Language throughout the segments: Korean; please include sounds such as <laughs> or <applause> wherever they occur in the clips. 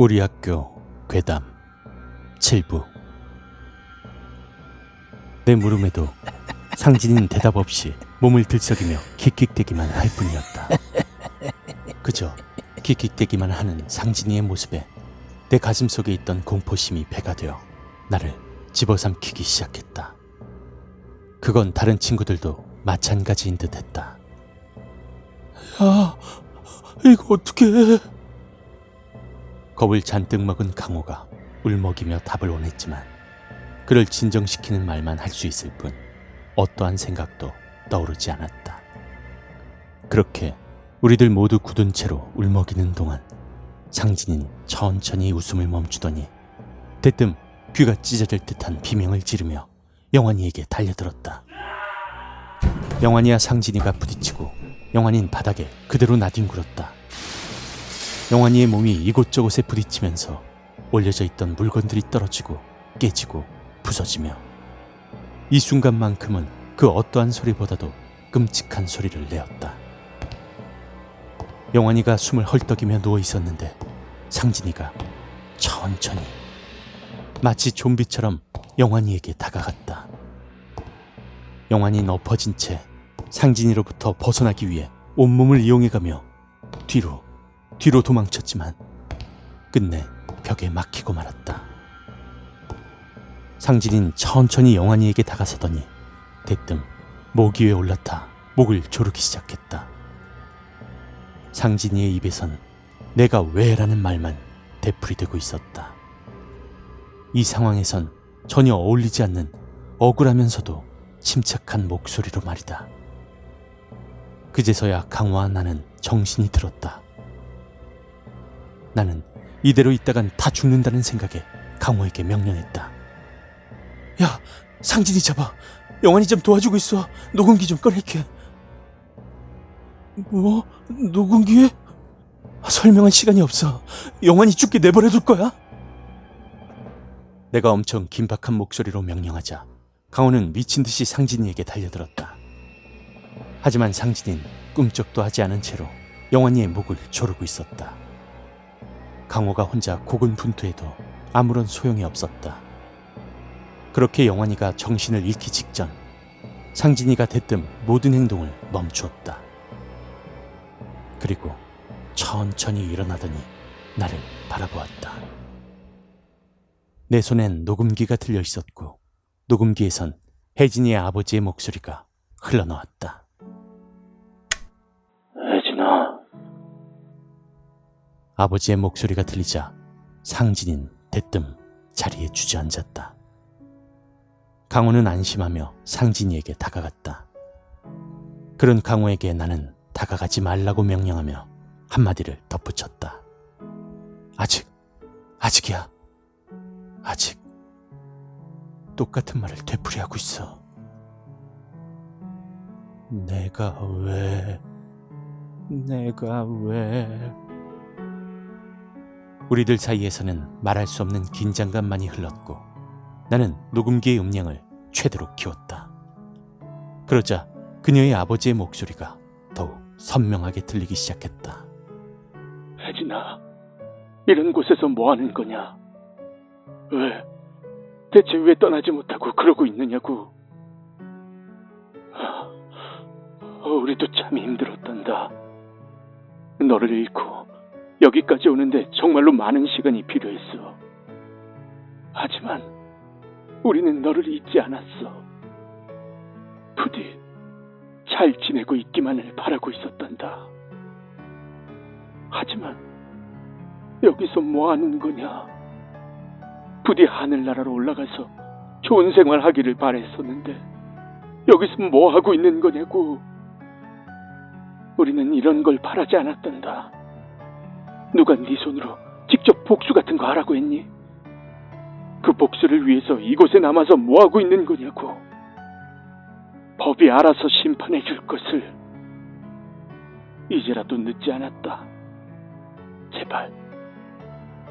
우리 학교 괴담 7부 내 물음에도 상진이는 대답 없이 몸을 들썩이며 킥킥대기만 할 뿐이었다. 그저 킥킥대기만 하는 상진이의 모습에 내 가슴 속에 있던 공포심이 배가 되어 나를 집어삼키기 시작했다. 그건 다른 친구들도 마찬가지인 듯 했다. 야, 이거 어떻게 해? 겁을 잔뜩 먹은 강호가 울먹이며 답을 원했지만 그를 진정시키는 말만 할 수 있을 뿐 어떠한 생각도 떠오르지 않았다. 그렇게 우리들 모두 굳은 채로 울먹이는 동안 상진인 천천히 웃음을 멈추더니 대뜸 귀가 찢어질 듯한 비명을 지르며 영환이에게 달려들었다. 영환이와 상진이가 부딪히고 영환이는 바닥에 그대로 나뒹굴었다. 영환이의 몸이 이곳저곳에 부딪히면서 올려져 있던 물건들이 떨어지고 깨지고 부서지며 이 순간만큼은 그 어떠한 소리보다도 끔찍한 소리를 내었다. 영환이가 숨을 헐떡이며 누워 있었는데 상진이가 천천히 마치 좀비처럼 영환이에게 다가갔다. 영환이는 엎어진 채 상진이로부터 벗어나기 위해 온몸을 이용해가며 뒤로 뒤로 도망쳤지만 끝내 벽에 막히고 말았다. 상진인 천천히 영환이에게 다가서더니 대뜸 목 위에 올라타 목을 조르기 시작했다. 상진이의 입에선 내가 왜라는 말만 되풀이되고 있었다. 이 상황에선 전혀 어울리지 않는 억울하면서도 침착한 목소리로 말이다. 그제서야 강화와 나는 정신이 들었다. 나는 이대로 있다간 다 죽는다는 생각에 강호에게 명령했다. 야, 상진이 잡아. 영환이 좀 도와주고 있어. 녹음기 좀 꺼낼게. 뭐? 녹음기에? 설명할 시간이 없어. 영환이 죽게 내버려둘 거야? 내가 엄청 긴박한 목소리로 명령하자 강호는 미친 듯이 상진이에게 달려들었다. 하지만 상진이는 꿈쩍도 하지 않은 채로 영환이의 목을 조르고 있었다. 강호가 혼자 고군분투해도 아무런 소용이 없었다. 그렇게 영환이가 정신을 잃기 직전 상진이가 대뜸 모든 행동을 멈추었다. 그리고 천천히 일어나더니 나를 바라보았다. 내 손엔 녹음기가 들려 있었고 녹음기에선 혜진이의 아버지의 목소리가 흘러나왔다. 아버지의 목소리가 들리자 상진인 대뜸 자리에 주저앉았다. 강호는 안심하며 상진이에게 다가갔다. 그런 강호에게 나는 다가가지 말라고 명령하며 한마디를 덧붙였다. 아직, 아직이야. 아직. 똑같은 말을 되풀이하고 있어. 내가 왜, 내가 왜. 우리들 사이에서는 말할 수 없는 긴장감만이 흘렀고 나는 녹음기의 음량을 최대로 키웠다. 그러자 그녀의 아버지의 목소리가 더욱 선명하게 들리기 시작했다. 혜진아, 이런 곳에서 뭐 하는 거냐? 왜? 대체 왜 떠나지 못하고 그러고 있느냐고? 우리도 참 힘들었단다. 너를 잃고 여기까지 오는데 정말로 많은 시간이 필요했어. 하지만 우리는 너를 잊지 않았어. 부디 잘 지내고 있기만을 바라고 있었단다. 하지만 여기서 뭐 하는 거냐? 부디 하늘나라로 올라가서 좋은 생활 하기를 바랬었는데 여기서 뭐 하고 있는 거냐고. 우리는 이런 걸 바라지 않았단다. 누가 네 손으로 직접 복수 같은 거 하라고 했니? 그 복수를 위해서 이곳에 남아서 뭐 하고 있는 거냐고. 법이 알아서 심판해 줄 것을 이제라도 늦지 않았다. 제발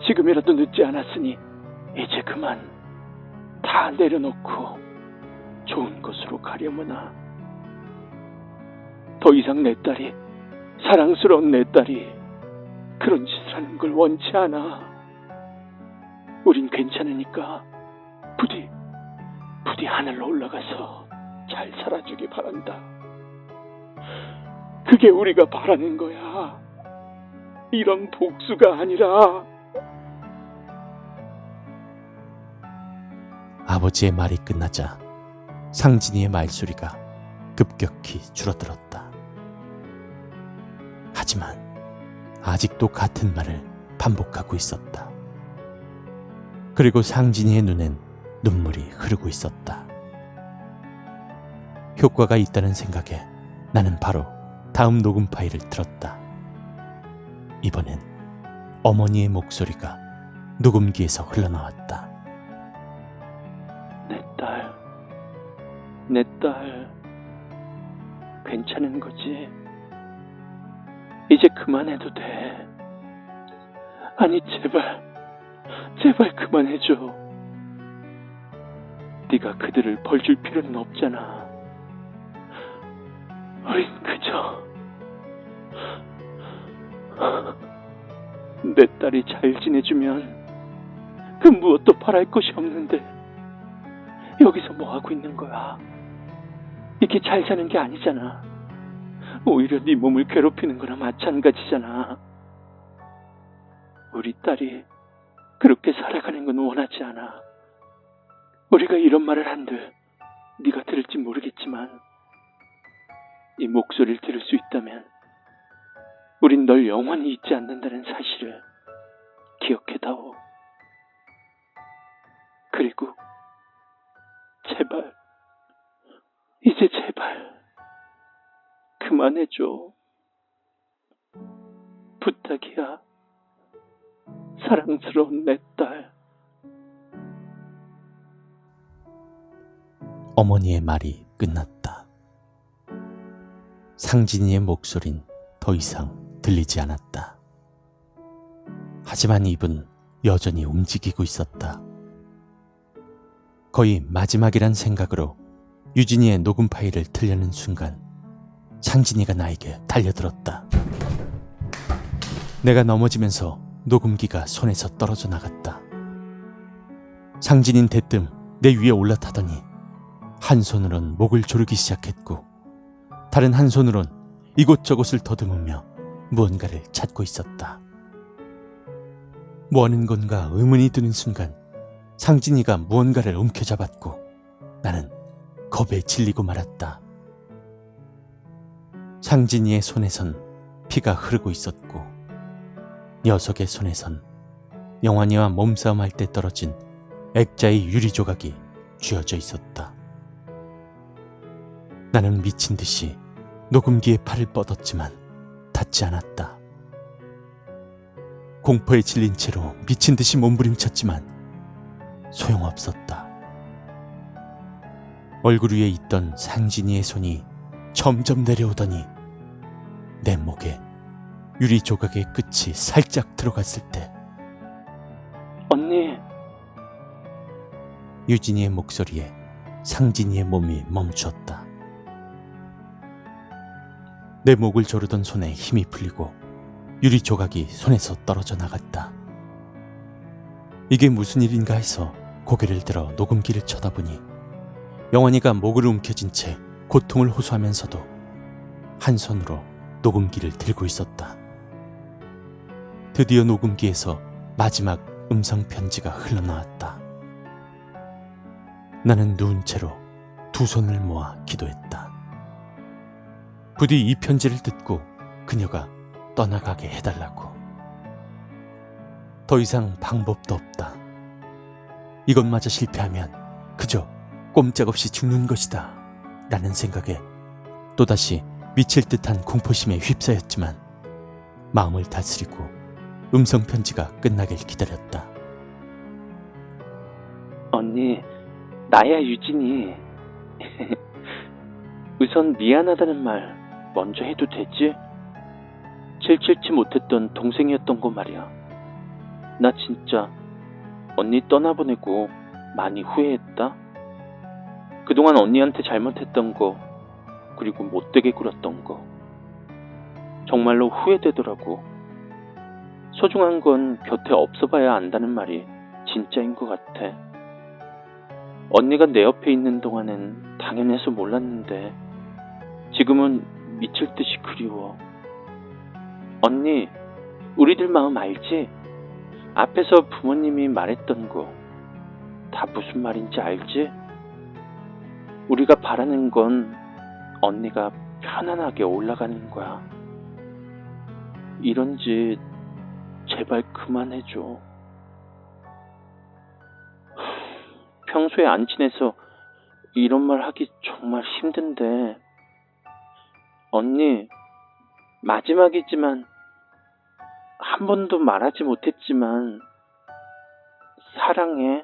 지금이라도 늦지 않았으니 이제 그만 다 내려놓고 좋은 곳으로 가려무나. 더 이상 내 딸이 사랑스러운 내 딸이 그런 짓을 하는 걸 원치 않아. 우린 괜찮으니까 부디, 부디 하늘로 올라가서 잘 살아주기 바란다. 그게 우리가 바라는 거야. 이런 복수가 아니라 아버지의 말이 끝나자 상진이의 말소리가 급격히 줄어들었다. 하지만 아직도 같은 말을 반복하고 있었다. 그리고 상진이의 눈엔 눈물이 흐르고 있었다. 효과가 있다는 생각에 나는 바로 다음 녹음 파일을 들었다. 이번엔 어머니의 목소리가 녹음기에서 흘러나왔다. 내 딸, 내 딸, 괜찮은 거지? 이제 그만해도 돼. 아니, 제발, 제발 그만해줘. 네가 그들을 벌줄 필요는 없잖아. 우린 그저 내 딸이 잘 지내주면 그 무엇도 바랄 것이 없는데 여기서 뭐 하고 있는 거야? 이게 잘 사는 게 아니잖아. 오히려 네 몸을 괴롭히는 거나 마찬가지잖아. 우리 딸이 그렇게 살아가는 건 원하지 않아. 우리가 이런 말을 한들 네가 들을지 모르겠지만 이 목소리를 들을 수 있다면 우린 널 영원히 잊지 않는다는 사실을 기억해다오. 그리고 제발, 이제 제발, 그만해줘. 부탁이야. 사랑스러운 내 딸. 어머니의 말이 끝났다. 상진이의 목소린 더 이상 들리지 않았다. 하지만 입은 여전히 움직이고 있었다. 거의 마지막이란 생각으로 유진이의 녹음 파일을 틀려는 순간 상진이가 나에게 달려들었다. 내가 넘어지면서 녹음기가 손에서 떨어져 나갔다. 상진인 대뜸 내 위에 올라타더니 한 손으론 목을 조르기 시작했고 다른 한 손으론 이곳저곳을 더듬으며 무언가를 찾고 있었다. 뭐 하는 건가 의문이 드는 순간 상진이가 무언가를 움켜잡았고 나는 겁에 질리고 말았다. 상진이의 손에선 피가 흐르고 있었고 녀석의 손에선 영환이와 몸싸움할 때 떨어진 액자의 유리 조각이 쥐어져 있었다. 나는 미친 듯이 녹음기에 팔을 뻗었지만 닿지 않았다. 공포에 질린 채로 미친 듯이 몸부림쳤지만 소용없었다. 얼굴 위에 있던 상진이의 손이 점점 내려오더니 내 목에 유리 조각의 끝이 살짝 들어갔을 때 언니, 유진이의 목소리에 상진이의 몸이 멈추었다. 내 목을 조르던 손에 힘이 풀리고 유리 조각이 손에서 떨어져 나갔다. 이게 무슨 일인가 해서 고개를 들어 녹음기를 쳐다보니 영원이가 목을 움켜쥔 채 고통을 호소하면서도 한 손으로 녹음기를 들고 있었다. 드디어 녹음기에서 마지막 음성 편지가 흘러나왔다. 나는 누운 채로 두 손을 모아 기도했다. 부디 이 편지를 듣고 그녀가 떠나가게 해달라고. 더 이상 방법도 없다. 이것마저 실패하면 그저 꼼짝없이 죽는 것이다. 라는 생각에 또다시 미칠 듯한 공포심에 휩싸였지만 마음을 다스리고 음성 편지가 끝나길 기다렸다. 언니, 나야 유진이. <laughs> 우선 미안하다는 말 먼저 해도 되지? 칠칠치 못했던 동생이었던 거 말이야. 나 진짜 언니 떠나보내고 많이 후회했다. 그동안 언니한테 잘못했던 거, 그리고 못되게 굴었던 거. 정말로 후회되더라고. 소중한 건 곁에 없어봐야 안다는 말이 진짜인 것 같아. 언니가 내 옆에 있는 동안엔 당연해서 몰랐는데 지금은 미칠 듯이 그리워. 언니, 우리들 마음 알지? 앞에서 부모님이 말했던 거 다 무슨 말인지 알지? 우리가 바라는 건 언니가 편안하게 올라가는 거야. 이런 짓 제발 그만해줘. 평소에 안 친해서 이런 말 하기 정말 힘든데. 언니, 마지막이지만 한 번도 말하지 못했지만 사랑해.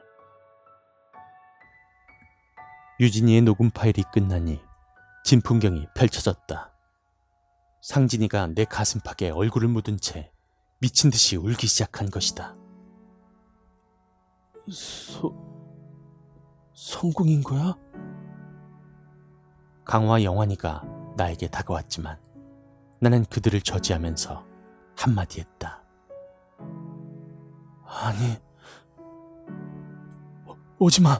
유진이의 녹음 파일이 끝나니 진풍경이 펼쳐졌다. 상진이가 내 가슴팍에 얼굴을 묻은 채 미친 듯이 울기 시작한 것이다. 소, 성공인 거야? 강화 영환이가 나에게 다가왔지만 나는 그들을 저지하면서 한마디 했다. 아니, 오- 오지 마.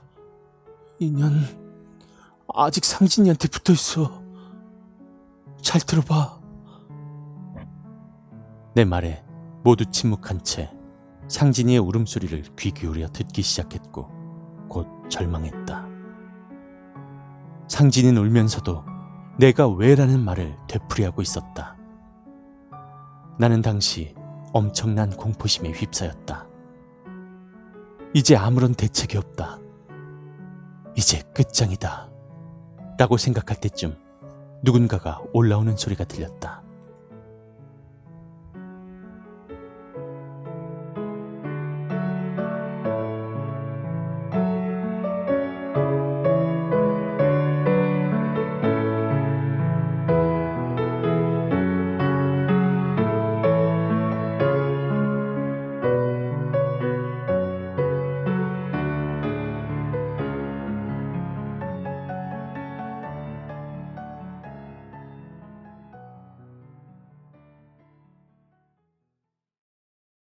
인연, 아직 상진이한테 붙어 있어. 잘 들어봐. 내 말에 모두 침묵한 채 상진이의 울음소리를 귀 기울여 듣기 시작했고 곧 절망했다. 상진이는 울면서도 내가 왜라는 말을 되풀이하고 있었다. 나는 당시 엄청난 공포심에 휩싸였다. 이제 아무런 대책이 없다. 이제 끝장이다. 라고 생각할 때쯤 누군가가 올라오는 소리가 들렸다.